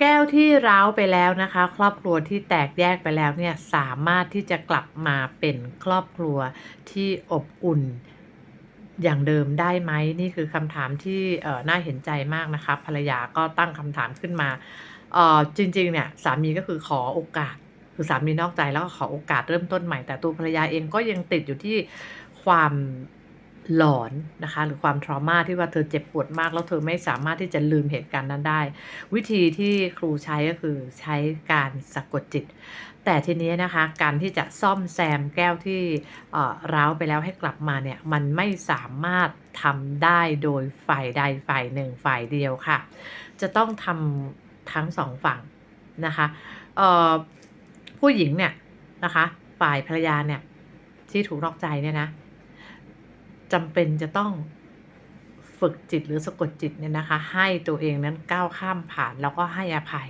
แก้วที่ร้าวไปแล้วนะคะ ครอบครัวที่แตกแยกไปแล้วเนี่ยสามารถที่จะกลับมาเป็นครอบครัวที่อบอุ่นอย่างเดิมได้ไหมนี่คือคำถามที่น่าเห็นใจมากนะคะภรรยาก็ตั้งคำถามขึ้นมาจริงๆเนี่ยสามีก็คือขอโอกาส คือสามีนอกใจแล้วก็ขอโอกาสเริ่มต้นใหม่แต่ตัวภรรยาเองก็ยังติดอยู่ที่ความ หลอนนะคะหรือความทรมาที่ว่าเธอเจ็บปวดมาก แล้วเธอไม่สามารถที่จะลืมเหตุการณ์นั้นได้ วิธีที่ครูใช้ก็คือใช้การสะกดจิต แต่ทีนี้นะคะ การที่จะซ่อมแซมแก้วที่เอ่อร้าวไปแล้วให้กลับมาเนี่ยมันไม่สามารถทำได้โดยฝ่ายใดฝ่ายหนึ่งฝ่ายเดียวค่ะ จะต้องทำทั้งสองฝั่งนะคะผู้หญิงเนี่ยนะคะฝ่ายภรรยาเนี่ยที่ถูกนอกใจเนี่ยนะ จำเป็นจะต้องฝึกจิตหรือสะกดจิตเนี่ยนะคะ ให้ตัวเองนั้นก้าวข้ามผ่านแล้วก็ให้อภัย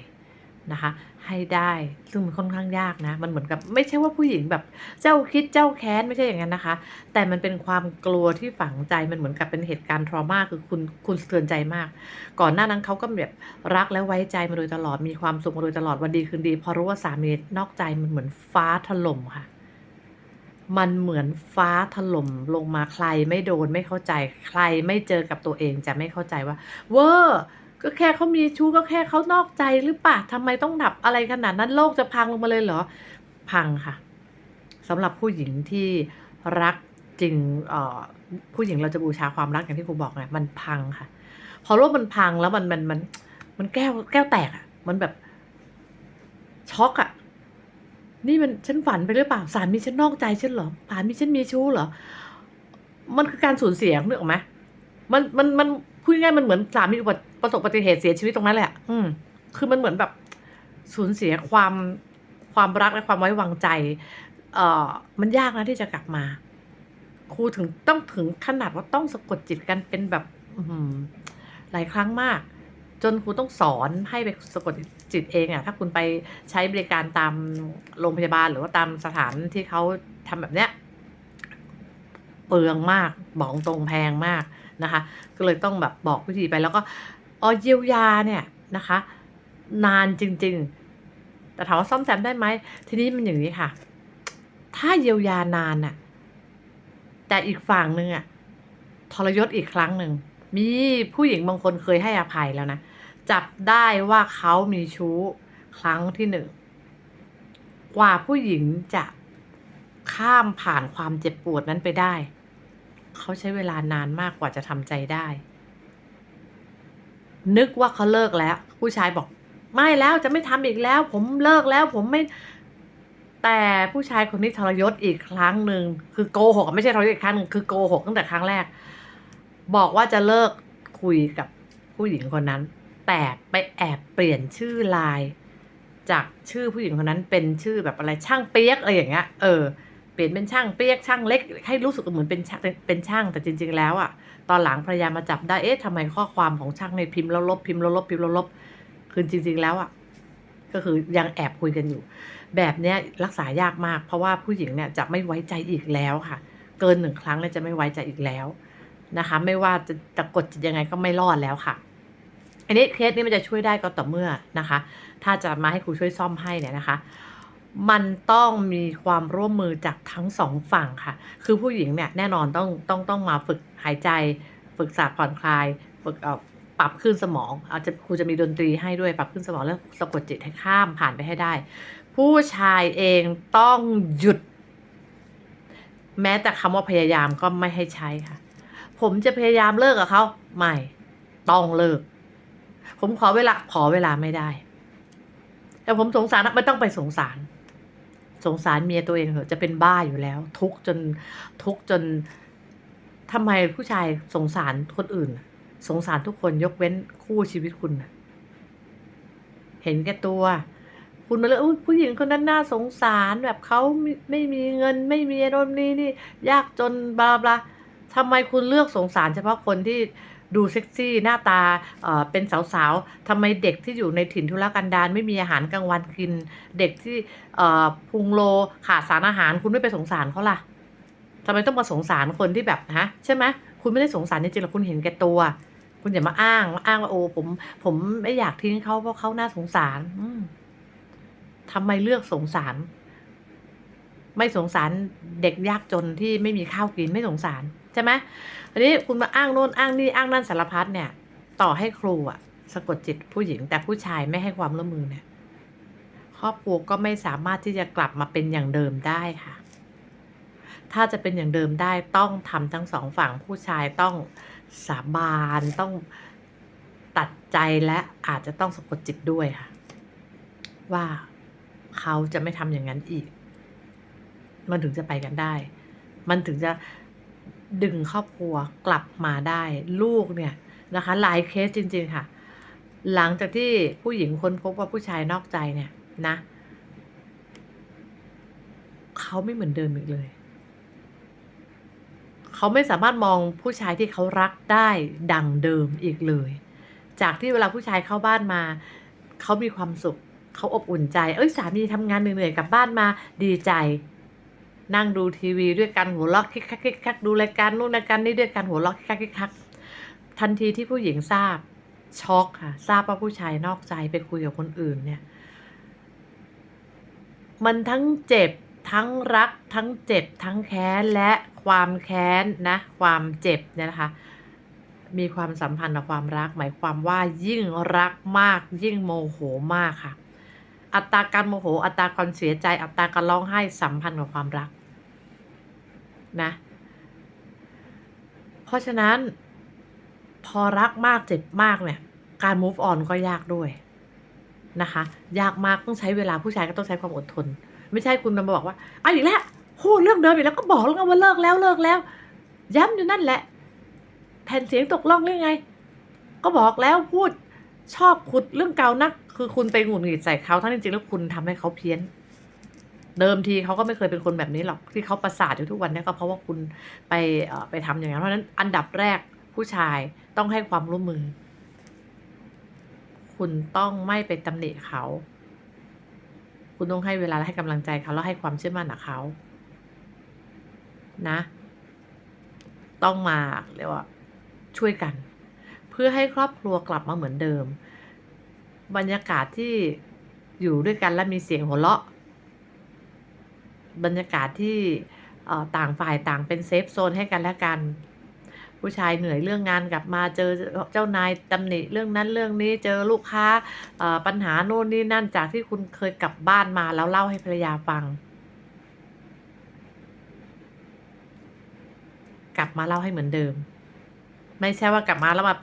นะคะ ให้ได้ซึ่งมันค่อนข้างยากนะ มันเหมือนกับไม่ใช่ว่าผู้หญิงแบบเจ้าคิดเจ้าแค้นไม่ใช่อย่างนั้นนะคะ แต่มันเป็นความกลัวที่ฝังใจมันเหมือนกับเป็นเหตุการณ์ทรมาคือคุณคุณสะเทือนใจมาก ก่อนหน้านั้นเขาก็แบบรักและไว้ใจมาโดยตลอดมีความสุขมาโดยตลอดวันดีคืนดี พอรู้ว่าสามีนอกใจมันเหมือนฟ้าถล่มค่ะ มันเหมือนฟ้าถล่มลงมาใครไม่โดนไม่เข้าใจ ใครไม่เจอกับตัวเองจะไม่เข้าใจว่า เวอร์ก็แค่เขามีชู้ก็แค่เขานอกใจหรือเปล่าทำไมต้องดับอะไรขนาดนั้นโลกจะพังลงมาเลยเหรอ พังค่ะสำหรับผู้หญิงที่รักจริงผู้หญิงเราจะบูชาความรักอย่างที่ครูบอกไงมันพังค่ะ พอโลกมันพังแล้วมันมันมันมันแก้วแก้วแตกอะ่ะ มันแบบช็อกอะ่ะ นี่มันฉันฝันไปหรือเปล่าสามีฉันนอกใจฉันเหรอสามีฉันมีชู้เหรอ มันคือการสูญเสียนึกออกไหมมันมันมันพูดง่ายมันเหมือนสามีอุบัติประสบอุบัติเหตุเสียชีวิตตรงนั้นแหละ อืม คือมันเหมือนแบบสูญเสียความความรักและความไว้วางใจ เอ่อ มันยากนะที่จะกลับมา ครูถึงต้องถึงขนาดว่าต้องสะกดจิตกันเป็นแบบอืหลายครั้งมาก จนครูต้องสอนให้ไปสะกดจิตเองอะถ้าคุณไปใช้บริการตามโรงพยาบาล หรือว่าตามสถานที่เขาทำแบบเนี้ยเปลืองมากบอกตรงแพงมากนะคะ ก็เลยต้องแบบบอกวิธีไปแล้วก็อ๋อเยียวยาเนี่ยนะคะ นานจริง ๆ แต่ถามว่าซ่อมแซมได้ไหมทีนี้มันอย่างนี้ค่ะ ถ้าเยียวยานานน่ะแต่อีกฝั่งหนึ่งอะทรยศอีกครั้งหนึ่งมีผู้หญิงบางคนเคยให้อภัยแล้วนะ จับได้ว่าเขามีชู้ครั้งที่หนึ่ง กว่าผู้หญิงจะข้ามผ่านความเจ็บปวดนั้นไปได้ เขาใช้เวลานานมากกว่าจะทำใจได้ นึกว่าเขาเลิกแล้ว ผู้ชายบอก ไม่แล้วจะไม่ทำอีกแล้ว ผมเลิกแล้ว ผมไม่ แต่ผู้ชายคนนี้ทรยศอีกครั้งหนึ่งคือโกหกไม่ใช่ทรยศอีกครั้งหนึ่งคือโกหกตั้งแต่ครั้งแรก บอกว่าจะเลิกคุยกับผู้หญิงคนนั้น แต่ไปแอบเปลี่ยนชื่อไลน์จากชื่อผู้หญิงคนนั้นเป็นชื่อแบบอะไรช่างเปียกอะไรอย่างเงี้ยเออเปลี่ยนเป็นช่างเปียกช่างเล็ก ให้รู้สึกเหมือนเป็นช่างเป็นช่างแต่จริง ๆ แล้วอะตอนหลังภรรยามาจับได้เอ๊ะทำไมข้อความของช่างในพิมพ์แล้วลบพิมพ์แล้วลบพิมพ์แล้วลบคือจริง ๆ แล้วอะก็คือยังแอบคุยกันอยู่ แบบเนี้ยรักษายากมาก เพราะว่าผู้หญิงเนี่ยจะไม่ไว้ใจอีกแล้วค่ะ เกินหนึ่งครั้งเนี่ยจะไม่ไว้ใจอีกแล้วนะคะ ไม่ว่าจะจะกดจิตยังไงก็ไม่รอดแล้วค่ะ อันนี้เคสนี้มันจะช่วยได้ก็ต่อเมื่อนะคะ ถ้าจะมาให้ครูช่วยซ่อมให้เนี่ยนะคะ มันต้องมีความร่วมมือจากทั้งสองฝั่งค่ะ คือผู้หญิงเนี่ยแน่นอนต้องต้องต้องมาฝึกหายใจ ฝึกสาดผ่อนคลาย ฝึกเอ่อปรับขึ้นสมอง อาจจะครูจะมีดนตรีให้ด้วยปรับขึ้นสมองแล้วสะกดจิตให้ข้ามผ่านไปให้ได้ ผู้ชายเองต้องหยุด แม้แต่คำว่าพยายามก็ไม่ให้ใช้ค่ะ ผมจะพยายามเลิกกับเขาไม่ต้องเลิก ผมขอเวลาขอเวลาไม่ได้ แต่ผมสงสารไม่ต้องไปสงสาร สงสารเมียตัวเองเหอะจะเป็นบ้าอยู่แล้ว ทุกจนทุกจนทำไมผู้ชายสงสารคนอื่น สงสารทุกคนยกเว้นคู่ชีวิตคุณเห็นแก่ตัว คุณมาเลยผู้หญิงคนนั้นน่าสงสารแบบเขาไม่ไม,มีเงิน ไม่มีโน่นนี่นี่ ยากจนบลาบลาทำไมคุณเลือกสงสารเฉพาะคนที่ ดูเซ็กซี่หน้าตาเป็นสาวๆทำไมเด็กที่อยู่ในถิ่นทุรกันดารไม่มีอาหารกลางวันกิน เด็กที่พุงโลขาดสารอาหารคุณไม่ไปสงสารเขาล่ะทำไมต้องมาสงสารคนที่แบบฮะใช่ไหมคุณไม่ได้สงสารจริงๆหรอกคุณเห็นแก่ตัว คุณอย่ามาอ้างมาอ้างว่าโอ้ผม ผมไม่อยากทิ้งเขาเพราะเขาน่าสงสารทำไมเลือกสงสาร ไม่สงสารเด็กยากจนที่ไม่มีข้าวกินไม่สงสาร ใช่ไหมอันนี้คุณมาอ้างโน่นอ้างนี่อ้างนั่นสารพัดเนี่ย ต่อให้ครูอะสะกดจิตผู้หญิง แต่ผู้ชายไม่ให้ความร่วมมือเนี่ยครอบครัวก็ไม่สามารถที่จะกลับมาเป็นอย่างเดิมได้ค่ะ ถ้าจะเป็นอย่างเดิมได้ต้องทำทั้งสองฝั่งผู้ชายต้องสาบานต้องตัดใจและอาจจะต้องสะกดจิตด้วยค่ะ ว่าเขาจะไม่ทำอย่างนั้นอีก มันถึงจะไปกันได้ มันถึงจะ ดึงครอบครัวกลับมาได้ ลูกเนี่ยนะคะหลายเคสจริง ๆค่ะ หลังจากที่ผู้หญิงค้นพบว่าผู้ชายนอกใจเนี่ยนะเขาไม่เหมือนเดิมอีกเลยเขาไม่สามารถมองผู้ชายที่เขารักได้ดังเดิมอีกเลย จากที่เวลาผู้ชายเข้าบ้านมา เขามีความสุข เขาอบอุ่นใจ เอ้ยสามีทำงานเหนื่อยๆกลับบ้านมาดีใจ นั่งดูทีวีด้วยกันหัวเราะคิกคักคิกคักดูรายการนู่นรายการนี้ด้วยกันหัวเราะคิกคักคิกคักทันทีที่ผู้หญิงทราบช็อกค่ะ ทราบว่าผู้ชายนอกใจไปคุยกับคนอื่นเนี่ย มันทั้งเจ็บทั้งรัก ทั้งเจ็บ ทั้งแค้นและความแค้นนะ ความเจ็บเนี่ยนะคะ มีความสัมพันธ์กับความรัก หมายความว่ายิ่งรักมากยิ่งโมโหมากค่ะ อัตราการโมโห อัตราการเสียใจ อัตราการร้องไห้สัมพันธ์กับความรักนะ เพราะฉะนั้น พอรักมากเจ็บมากเนี่ย การ move on ก็ยากด้วยนะคะ ยากมากต้องใช้เวลาผู้ชายก็ต้องใช้ความอดทน ไม่ใช่คุณมาบอกว่าเอาอีกแล้วพูดเรื่องเดิมอีกแล้วก็บอกแล้วว่าเลิกแล้วเลิกแล้ว ย้ำอยู่นั่นแหละ แผ่นเสียงตกล่องหรือไง ก็บอกแล้วพูดชอบขุดเรื่องเก่านัก คือคุณไปหงุดหงิดใส่เขาทั้งจริงๆแล้วคุณทำให้เขาเพี้ยน เดิมทีเขาก็ไม่เคยเป็นคนแบบนี้หรอกที่เขาประสาทอยู่ทุกวันเนี้ก็เพราะว่าคุณไปเอ่อไปทำอย่างนั้นเพราะฉะนั้นอันดับแรกผู้ชายต้องให้ความร่วมมือ คุณต้องไม่ไปตำหนิเขา คุณต้องให้เวลาและให้กำลังใจเขาแล้วให้ความเชื่อมั่นกับเขานะ ต้องมาเรียกว่าช่วยกัน เพื่อให้ครอบครัวกลับมาเหมือนเดิม บรรยากาศที่อยู่ด้วยกันและมีเสียงหัวเราะ บรรยากาศที่ต่างฝ่ายต่างเป็นเซฟโซนให้กันและกัน ผู้ชายเหนื่อยเรื่องงานกลับมาเจอเจ้านายตำหนิเรื่องนั้นเรื่องนี้เจอลูกค้าปัญหาโน่นนี่นั่นจากที่คุณเคยกลับบ้านมาแล้วเล่าให้ภรรยาฟัง กลับมาเล่าให้เหมือนเดิม ไม่ใช่ว่ากลับมาแล้วแบบ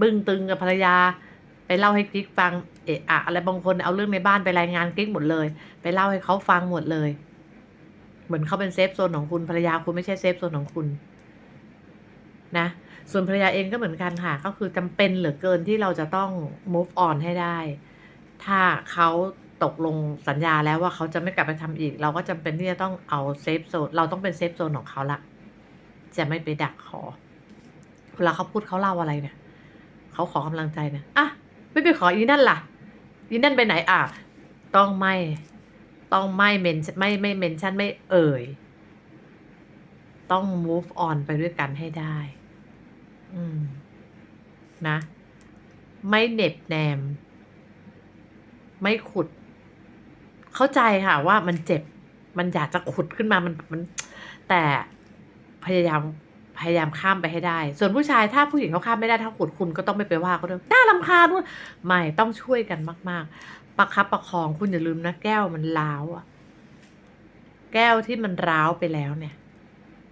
บึ้งตึงกับภรรยา ไปเล่าให้กิ๊กฟังเอะอะอะไรบางคนเอาเรื่องในบ้านไปรายงานกิ๊กหมดเลย ไปเล่าให้เขาฟังหมดเลย เหมือนเขาเป็นเซฟโซนของคุณภรรยาคุณไม่ใช่เซฟโซนของคุณ นะ ส่วนภรรยาเองก็เหมือนกันค่ะ ก็คือจำเป็นเหลือเกินที่เราจะต้อง move on ให้ได้ ถ้าเขาตกลงสัญญาแล้วว่าเขาจะไม่กลับไปทำอีก เราก็จำเป็นที่จะต้องเอาเซฟโซนเราต้องเป็นเซฟโซนของเขาละจะไม่ไปดักขอเวลาเขาพูดเขาเล่าอะไรเนี่ยเขาขอกำลังใจเนี่ยอะ ไม่ไปขออีนั่นล่ะอีนั่นไปไหนอะ ต้องไม่ ต้องไม่เมนไม่ไม่เมนชั่นไม่เอ่ย ต้อง move on ไปด้วยกันให้ได้ อืม นะ ไม่เหน็บแนม ไม่ขุด เข้าใจค่ะว่ามันเจ็บ มันอยากจะขุดขึ้นมามันมัน แต่พยายาม พยายามข้ามไปให้ได้ ส่วนผู้ชายถ้าผู้หญิงเขาข้ามไม่ได้ถ้าขุดคุณก็ต้องไม่ไปว่าเขาด้วยน่ารำคาญด้วยไม่ต้องช่วยกันมาก ๆ ประคับประคองคุณอย่าลืมนะแก้วมันร้าวอะแก้วที่มันร้าวไปแล้วเนี่ย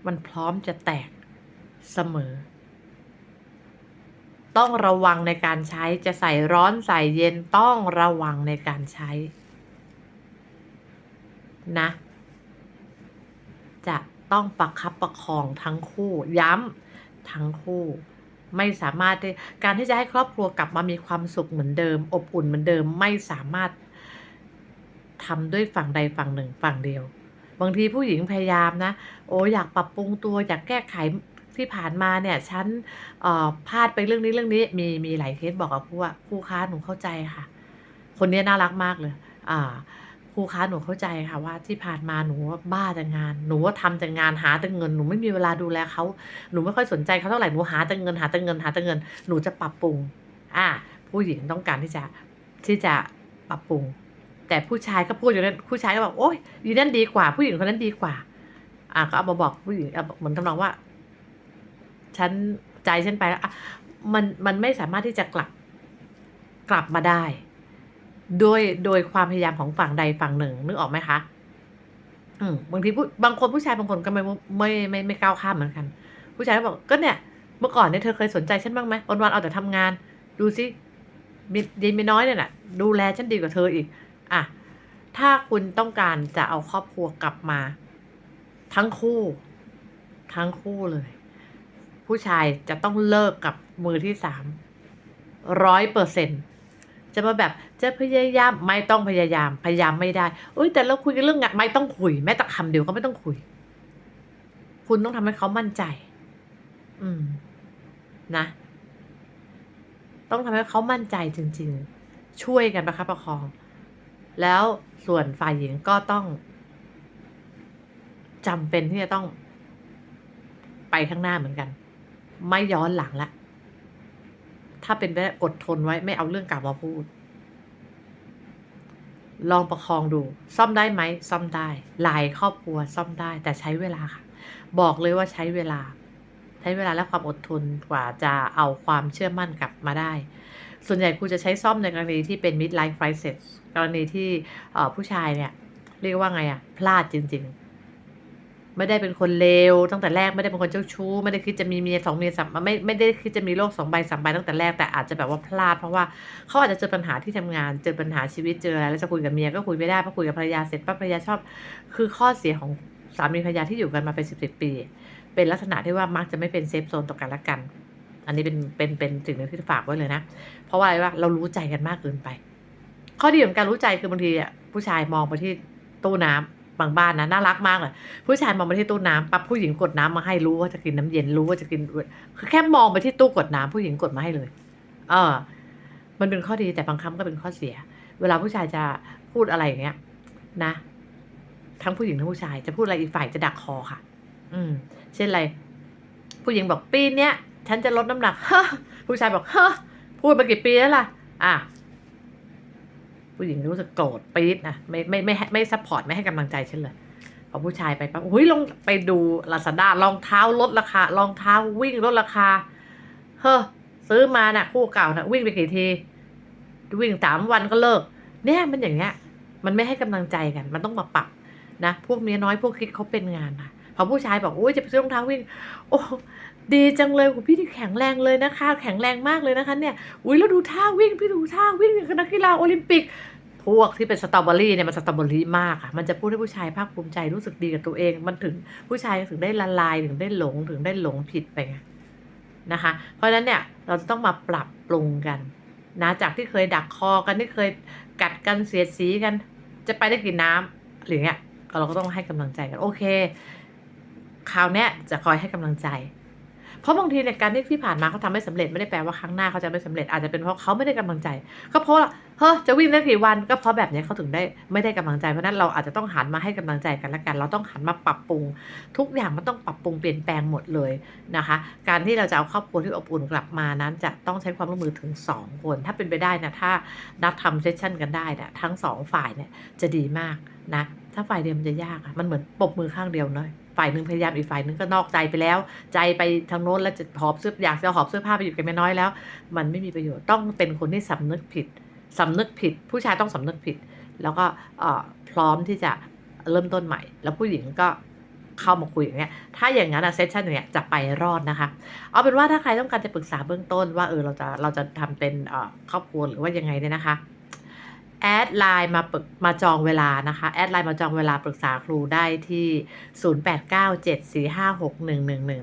มันพร้อมจะแตกเสมอ ต้องระวังในการใช้จะใส่ร้อนใส่เย็นต้องระวังในการใช้ นะ จะ ต้องประคับประคองทั้งคู่ ย้ำทั้งคู่ ไม่สามารถการที่จะให้ครอบครัวกลับมามีความสุขเหมือนเดิม อบอุ่นเหมือนเดิมไม่สามารถทำด้วยฝั่งใดฝั่งหนึ่งฝั่งเดียว บางทีผู้หญิงพยายามนะ โอ้อยากปรับปรุงตัวอยากแก้ไขที่ผ่านมาเนี่ยฉันพลาดไปเรื่องนี้เรื่องนี้มีมีหลายเคสบอกกับผู้ว่าคู่ค้าหนูเข้าใจค่ะ คนนี้น่ารักมากเลย อ่า รูคะหนูเข้าใจค่ะว่าที่ผ่านมาหนูบ้าแต่งาน หนูว่าทำแต่งานหาแต่เงินหนูไม่มีเวลาดูแลเขาหนูไม่ค่อยสนใจเขาเท่าไหร่หนูหาแต่เงินหาแต่เงินหาแต่เงิน หนูจะปรับปรุง อ่า ผู้หญิงต้องการที่จะที่จะปรับปรุง แต่ผู้ชายก็พูดอยู่นั้นผู้ชายก็บอกโอ๊ยยีนั่นดีกว่า ผู้หญิงคนนั้นดีกว่า อ่าก็เอามาบอกผู้หญิงเอาเหมือนทำนองว่า ฉันใจฉันไปแล้วอะมันมันไม่สามารถที่จะกลับกลับมาได้ โดยโดยความพยายามของฝั่งใดฝั่งหนึ่งนึกออกไหมคะอืมบางทีผู้บางคนผู้ชายบางคนก็ไม่ไม่ไม่ไม่ไม่ก้าวข้ามเหมือนกัน ผู้ชายก็บอกก็เนี่ย เมื่อก่อนเนี่ยเธอเคยสนใจฉันบ้างไหมวันวันๆเอาแต่ทำงาน ดูสิมีดีไม่น้อยเนี่ยแหละดูแลฉันดีกว่าเธออีก อะ ถ้าคุณต้องการจะเอาครอบครัวกลับมา ทั้งคู่ ทั้งคู่เลย ผู้ชายจะต้องเลิกกับมือที่สามร้อยเปอร์เซ็นต์ จะมาแบบจะพยายามไม่ต้องพยายามพยายามไม่ได้เอ้ยแต่เราคุยกันเรื่องงานไม่ต้องคุย แม้แต่คำเดียวก็ไม่ต้องคุย คุณต้องทำให้เขามั่นใจ อืม นะ ต้องทำให้เขามั่นใจจริง ๆ ช่วยกันประคับประคอง แล้วส่วนฝ่ายหญิงก็ต้องจำเป็นที่จะต้อง ไปข้างหน้าเหมือนกัน ไม่ย้อนหลังละ ถ้าเป็นไปได้อดทนไว้ไม่เอาเรื่องเก่ามาพูด ลองประคองดู ซ่อมได้ไหม ซ่อมได้ หลายครอบครัวซ่อมได้ แต่ใช้เวลาค่ะ บอกเลยว่าใช้เวลา ใช้เวลาและความอดทนกว่าจะเอาความเชื่อมั่นกลับมาได้ ส่วนใหญ่ครูจะใช้ซ่อมในกรณีที่เป็น midlife crisis กรณีที่ผู้ชายเนี่ย เรียกว่าไงอะพลาดจริง ๆ ไม่ได้เป็นคนเลวตั้งแต่แรกไม่ได้เป็นคนเจ้าชู้ ไม่ได้คิดจะมีเมียสองเมียสามไม่ไม่ได้คิดจะมีโลกสองใบสามใบตั้งแต่แรกแต่อาจจะแบบว่าพลาดเพราะว่าเขาอาจจะเจอปัญหาที่ทำงานเจอปัญหาชีวิตเจออะไรแล้วจะคุยกับเมียก็คุยไม่ได้เพราะคุยกับภรรยาเสร็จปั๊บภรรยาชอบ คือข้อเสียของสามีภรรยาที่อยู่กันมาเป็นสิบสิบปี เป็นลักษณะที่ว่ามักจะไม่เป็นเซฟโซนต่อกันและกัน อันนี้เป็นเป็นเป็นสิ่งหนึ่งที่ฝากไว้เลยนะ เพราะว่าอะไรว่าเรารู้ใจกันมากเกินไป ข้อดีของการรู้ใจคือบางทีอะผู้ชายมองไปที่ตู้น้ำ บางบ้านนะน่ารักมากเลยผู้ชายมองไปที่ตู้น้ำปั๊บผู้หญิงกดน้ำมาให้รู้ว่าจะกินน้ำเย็นรู้ว่าจะกินคือแค่มองไปที่ตู้กดน้ำผู้หญิงกดมาให้เลย เออ มันเป็นข้อดีแต่บางครั้งก็เป็นข้อเสีย เวลาผู้ชายจะพูดอะไรอย่างเงี้ย นะ ทั้งผู้หญิงทั้งผู้ชายจะพูดอะไรอีกฝ่ายจะดักคอค่ะ อืม เช่นอะไร ผู้หญิงบอกปีเนี้ยฉันจะลดน้ำหนักฮผู้ชายบอกฮะพูดมากี่ปีแล้วล่ะ อะ ผู้หญิงรู้สึกโกรธปี๊ดนะไม่ไม่ไม่ไม่ซัพพอร์ตไม่ให้กำลังใจฉันเลยพอผู้ชายไปปั๊บอุ้ยลงไปดูลาซาด้ารองเท้าลดราคารองเท้าวิ่งลดราคา เฮ้อซื้อมาน่ะ คู่เก่าน่ะ วิ่งไปกี่ที วิ่งสามวันก็เลิก เนี่ยมันอย่างเงี้ย มันไม่ให้กำลังใจกัน มันต้องมาปรับนะ พวกเมียน้อยพวกคิดเขาเป็นงานนะพอผู้ชายบอกโอ้ยจะไปซื้อรองเท้าวิ่ง โอ้ ดีจังเลยคุณพี่ที่แข็งแรงเลยนะคะ แข็งแรงมากเลยนะคะเนี่ยอุ้ยแล้วดูท่าวิ่งพี่ดูท่าวิ่งอย่างกับนักกีฬาโอลิมปิกพวกที่เป็นสตรอเบอรี่เนี่ยมันสตรอเบอรี่มากอะมันจะพูดให้ผู้ชายภาคภูมิใจรู้สึกดีกับตัวเอง มันถึงผู้ชายถึงได้ละลายถึงได้หลงถึงได้หลงผิดไปไงนะคะ เพราะฉะนั้นเนี่ยเราจะต้องมาปรับปรุงกันนะจากที่เคยดักคอกันที่เคยกัดกันเสียดสีกัน จะไปได้กินน้ำหรือเงี้ยเราก็ต้องให้กำลังใจกันโอเค คราวเนี้ยจะคอยให้กำลังใจ ราะบางทีในยการที่ที่ผ่านมาเขาทำไม่สำเร็จไม่ได้แปลว่าครั้งหน้าเขาจะไม่สำเร็จอาจจะเป็นเพราะเขาไม่ได้กำลังใจ ก็เพราะว่าเฮ้ยจะวิ่งได้กี่วันก็เพราะแบบนี้เขาถึงได้ไม่ได้กำลังใจเพราะนั้นเราอาจจะต้องหันมาให้กำลังใจกันละกัน เราต้องหันมาปรับปรุง ทุกอย่างมันต้องปรับปรุงเปลี่ยนแปลงหมดเลยนะคะ การที่เราจะเอาครอบครัวที่อบอุ่นกลับมานั้น จะต้องใช้ความร่วมมือถึง 2 คน ถ้าเป็นไปได้นะถ้านัดทำเซสชั่นกันได้นะทั้งสองฝ่ายเนี่ยจะดีมากนะถ้าฝ่ายเดียวมันจะยากอะมันเหมือนปรบมือข้างเดียวเนาะ ฝ่ายหนึ่งพยายามอีกฝ่ายหนึ่งก็นอกใจไปแล้ว ใจไปทางโน้นแล้วจะหอบเสื้ออยากจะหอบเสื้อผ้าไปอยู่กับแม่น้อยแล้ว มันไม่มีประโยชน์ต้องเป็นคนที่สำนึกผิดสำนึกผิด ผู้ชายต้องสำนึกผิด แล้วก็พร้อมที่จะเริ่มต้นใหม่ แล้วผู้หญิงก็เข้ามาคุยอย่างเงี้ย ถ้าอย่างนั้นอะเซสชันอย่างเงี้ยจะไปรอดนะคะ เอาเป็นว่าถ้าใครต้องการจะปรึกษาเบื้องต้นว่าเออเราจะเราจะทำเป็นครอบครัวหรือว่ายังไงเนี่ยนะคะ แอดไลน์มาปรึกมาจองเวลานะคะ แอดไลน์มาจองเวลาปรึกษาครูได้ที่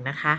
0897456111 นะคะ